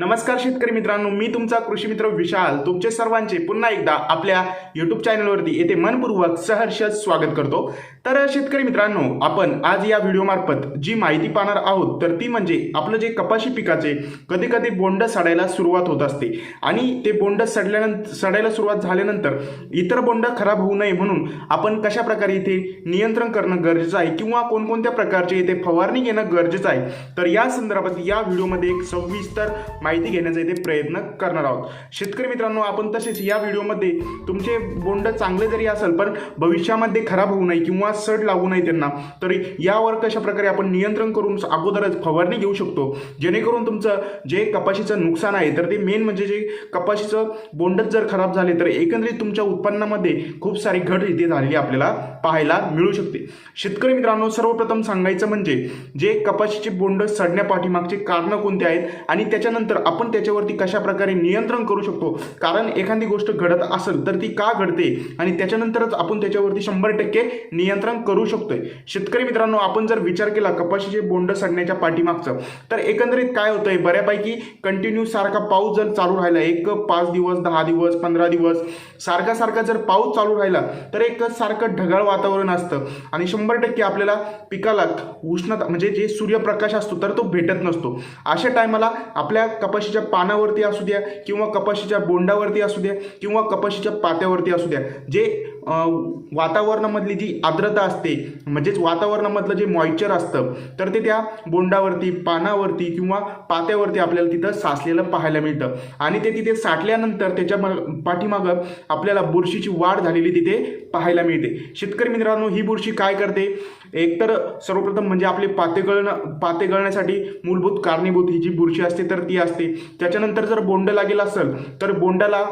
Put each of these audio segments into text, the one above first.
नमस्कार शेतकरी मित्रांनो मी तुमचा कृषी मित्र विशाल. तुमचे सर्वांचे पुन्हा एकदा आपल्या युट्यूब चॅनलवरती येथे मनपूर्वक सहर्ष स्वागत करतो. तर शेतकरी मित्रांनो आपण आज या व्हिडिओमार्फत जी माहिती पाहणार आहोत तर ती म्हणजे आपलं जे कपाशी पिकाचे कधी कधी बोंड सडायला सुरुवात होत असते. आणि ते बोंड सडल्यानंतर सडायला सुरुवात झाल्यानंतर इतर बोंड खराब होऊ नये म्हणून आपण कशा प्रकारे इथे नियंत्रण करणं गरजेचं आहे किंवा कोणकोणत्या प्रकारचे इथे फवारणी घेणं गरजेचं आहे तर या संदर्भात या व्हिडिओमध्ये एक सविस्तर माहिती घेण्याचा इथे प्रयत्न करणार आहोत. शेतकरी मित्रांनो आपण तसेच या व्हिडिओमध्ये तुमचे बोंड चांगले जरी असेल पण भविष्यामध्ये खराब होऊ नये किंवा सड लागू नये त्यांना तरी यावर कशा प्रकारे आपण नियंत्रण करून अगोदरच फवारणी घेऊ शकतो? जेणेकरून तुमचं जे कपाशीचं नुकसान आहे तर ते मेन म्हणजे जे कपाशीचं बोंडच जर खराब झाले तर एकंदरीत तुमच्या उत्पन्नामध्ये खूप सारी घट इथे झालेली आपल्याला पाहायला मिळू शकते. शेतकरी मित्रांनो सर्वप्रथम सांगायचं म्हणजे जे कपाशीचे बोंड सडण्यापाठीमागचे कारणं कोणते आहेत? आणि त्याच्यानंतर आपण त्याच्यावरती कशा प्रकारे नियंत्रण करू शकतो? कारण एखादी गोष्ट घडत असेल तर ती का घडते? आणि त्याच्यानंतरच आपण त्याच्यावरती शंभर टक्के नियंत्रण करू शकतोय. शेतकरी मित्रांनो आपण जर विचार केला कपाशीचे बोंड सडण्याच्या पाठीमागचं तर एकंदरीत काय होतंय? बऱ्यापैकी कंटिन्यू सारखा पाऊस जर चालू राहिला एक पाच दिवस दहा दिवस पंधरा दिवस सारखा सारखा जर पाऊस चालू राहिला तर एक सारखं ढगाळ वातावरण असतं. आणि शंभर टक्के आपल्याला पिकाला उष्णता म्हणजे जे सूर्यप्रकाश असतो तर तो भेटत नसतो. अशा टायमाला आपल्या कपाशीच्या पानावरती असू द्या किंवा कपाशीच्या बोंडावरती असू द्या किंवा कपाशीच्या पात्यावरती असू द्या जे वातावरणामधली जी आर्द्रता असते म्हणजेच वातावरणामधलं जे मॉइश्चर असतं तर ते त्या बोंडावरती पानावरती किंवा पात्यावरती आपल्याला तिथं साचलेलं पाहायला मिळतं. आणि ते तिथे साठल्यानंतर त्याच्या पाठीमागं आपल्याला बुरशीची वाढ झालेली तिथे पाहायला मिळते. शेतकरी मित्रांनो ही बुरशी काय करते? एकतर सर्वप्रथम म्हणजे आपले पाते गळणं पाते गळण्यासाठी मूलभूत कारणीभूत ही जी बुरशी असते तर ती असते. त्याच्यानंतर जर बोंड लागेल असेल तर बोंडाला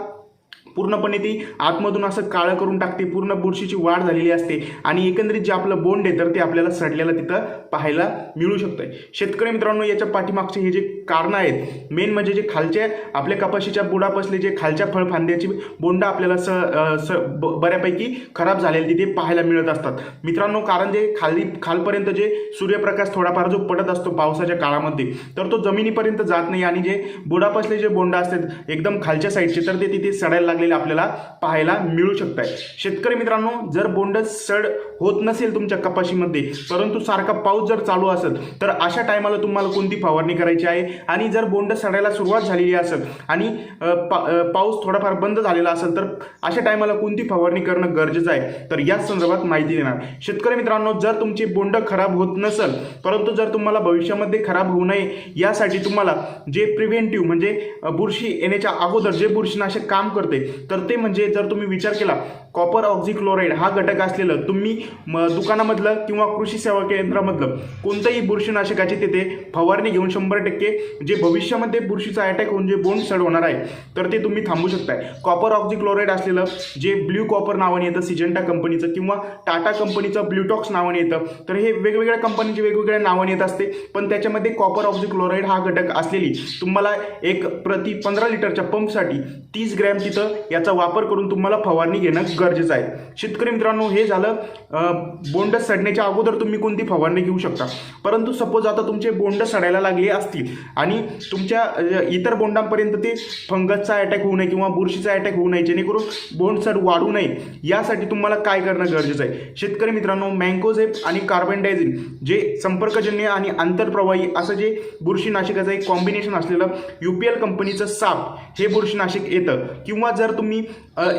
पूर्णपणे ती आतमधून असं काळं करून टाकते. पूर्ण बुरशीची वाढ झालेली असते. आणि एकंदरीत जे आपलं बोंड आहे तर ते आपल्याला सडलेलं तिथं पाहायला मिळू शकतं शेतकरी मित्रांनो याच्या पाठीमागचे हे जे कारणं आहेत मेन म्हणजे जे खालच्या आपल्या कपाशीच्या बुडापासले जे खालच्या फळफांद्याची बोंड आपल्याला स स बऱ्यापैकी खराब झालेले तिथे पाहायला मिळत असतात. मित्रांनो कारण जे खाली खालपर्यंत जे सूर्यप्रकाश थोडाफार जो पडत असतो पावसाच्या काळामध्ये तर तो जमिनीपर्यंत जात नाही. आणि जे बुडापासले जे बोंड असतात एकदम खालच्या साईडचे तर ते तिथे सडायला लागले लागलेले आपल्याला पाहायला मिळू शकत आहे शेतकरी मित्रांनो जर बोंड सड होत नसेल तुमच्या कपाशीमध्ये परंतु सारखा पाऊस जर चालू असेल तर अशा टायमाला तुम्हाला कोणती फवारणी करायची आहे? आणि जर बोंड सडायला सुरुवात झालेली असेल आणि पा- पाऊस थोडाफार बंद झालेला असेल तर अशा टायमाला कोणती फवारणी करणं गरजेचं आहे? तर या संदर्भात माहिती देणार. शेतकरी मित्रांनो जर तुमची बोंड खराब होत नसेल परंतु जर तुम्हाला भविष्यामध्ये खराब होऊ नये यासाठी तुम्हाला जे प्रिव्हेंटिव्ह म्हणजे बुरशी येण्याच्या अगोदर जे बुरशीनाशक काम करते तर ते म्हणजे जर तुम्ही विचार केला कॉपर ऑक्झिक्लोराईड हा घटक असलेलं तुम्ही म, दुकानामधलं किंवा कृषी सेवा केंद्रामधलं कोणतंही बुरशीनाशकाची तिथे फवारणी घेऊन शंभर टक्के जे भविष्यामध्ये बुरशीचा अटॅक होऊन जे बोंड सड होणार आहे तर ते तुम्ही थांबू शकताय. कॉपर ऑक्झिक्लोराईड असलेलं जे ब्ल्यू कॉपर नावाने येतं सिजेंटा कंपनीचं किंवा टाटा कंपनीचं ब्ल्यूटॉक्स नावाने येतं तर हे वेगवेगळ्या कंपनीचे वेगवेगळ्या नावाने येत असते. पण त्याच्यामध्ये कॉपर ऑक्झिक्लोराईड हा घटक असलेली तुम्हाला एक प्रति पंधरा लिटरच्या पंपसाठी तीस ग्रॅम तिथं याचा वापर करून तुम्हाला फवारणी घेणं गरजेचं आहे. शेतकरी मित्रांनो हे झालं बोंड सडण्याच्या अगोदर तुम्ही कोणती फवारणी घेऊ शकता. परंतु सपोज आता तुमचे बोंड सडायला लागले असतील आणि तुमच्या इतर बोंडांपर्यंत ते फंगसचा अटॅक होऊ नये किंवा बुरशीचा अटॅक होऊ नये जेणेकरून बोंड सड वाढू नये. यासाठी तुम्हाला काय करणं गरजेचं आहे? शेतकरी मित्रांनो मँकोझेप आणि कार्बन डायझिन जे संपर्कजन्य आणि आंतरप्रवाही असं जे बुरशीनाशकाचं एक कॉम्बिनेशन असलेलं यू पी एल कंपनीचं साप हे बुरशीनाशक येतं. किंवा जर तुम्ही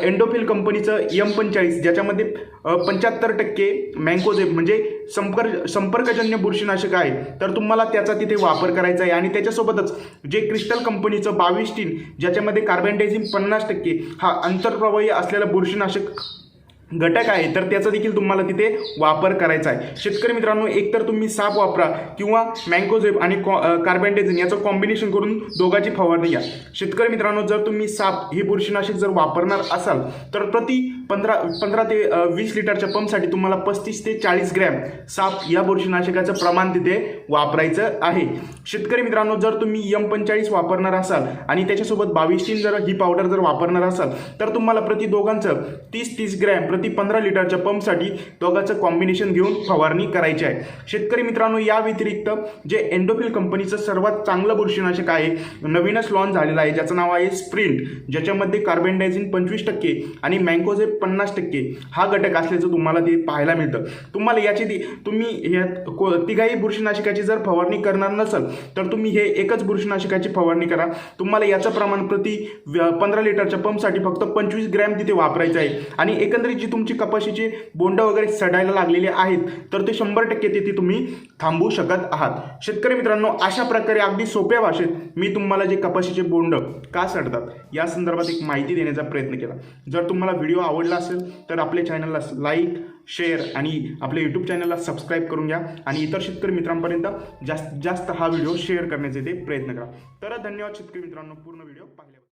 एंडोफिल कंपनीचं यम पंचाळीस ज्याच्यामध्ये पंच्याहत्तर टक्के मँकोझेप म्हणजे संपर्क संपर्कजन्य बुरशीनाशक आहे तर तुम्हाला त्याचा तिथे वापर करायचा आहे. आणि त्याच्यासोबतच जे क्रिस्टल कंपनीचं बावीस टीन ज्याच्यामध्ये कार्बन डायझिंग पन्नास टक्के हा आंतरप्रवाही असलेला बुरशीनाशक घटक आहे तर त्याचा देखील तुम्हाला तिथे वापर करायचा आहे. शेतकरी मित्रांनो एकतर तुम्ही साप वापरा किंवा मँकोझेप आणि कॉ डायझिन याचं कॉम्बिनेशन करून दोघाची फवारणी घ्या. शेतकरी मित्रांनो जर तुम्ही साप हे बुरशीनाशक जर वापरणार असाल तर प्रति पंधरा पंधरा ते वीस लिटरच्या पंपसाठी तुम्हाला पस्तीस ते चाळीस ग्रॅम साप या बुरशीनाशकाचं प्रमाण तिथे वापरायचं आहे. शेतकरी मित्रांनो जर तुम्ही यम पंचेचाळीस वापरणार असाल आणि त्याच्यासोबत बावीस तीन जर ही पावडर जर वापरणार असाल तर तुम्हाला प्रति दोघांचं तीस तीस ग्रॅम प्रति पंधरा लिटरच्या पंपसाठी दोघांचं कॉम्बिनेशन घेऊन फवारणी करायची आहे. शेतकरी मित्रांनो या व्यतिरिक्त जे एन्डोफिल कंपनीचं सर्वात चांगलं बुरशीनाशक आहे नवीनच लॉन्च झालेलं आहे ज्याचं नाव आहे स्प्रिंट ज्याच्यामध्ये कार्बन डायझिन पंचवीस टक्के आणि मँकोझे पन्नास टक्के हा घटक असल्याचं तुम्हाला ते पाहायला मिळतं. तुम्हाला याची ती तुम्ही या को- तिघाही बुरशीनाशकाची जर फवारणी करणार नसाल तर तुम्ही हे एकच बुरशीनाशकाची फवारणी करा. तुम्हाला याचं प्रमाण प्रति पंधरा लिटरच्या पंपसाठी फक्त पंचवीस ग्रॅम तिथे वापरायचं आहे. आणि एकंदरीत जी तुमची कपाशीची बोंड वगैरे सडायला लागलेली आहेत तर ते शंभर टक्के तिथे तुम्ही थांबवू शकत आहात. शेतकरी मित्रांनो अशा प्रकारे अगदी सोप्या भाषेत मी तुम्हाला जे कपाशीचे बोंड का सडतात या संदर्भात एक माहिती देण्याचा प्रयत्न केला. जर तुम्हाला व्हिडिओ आवडला असेल तर आपल्या चॅनलला लाईक शेअर आणि आपल्या यूट्यूब चॅनलला सबस्क्राईब करून घ्या. आणि इतर शेतकरी मित्रांपर्यंत जास्त जास्त हा व्हिडिओ शेअर करण्याचे ते प्रयत्न करा. तर धन्यवाद शेतकरी मित्रांनो. पूर्ण व्हिडिओ पाहिल्याबद्दल.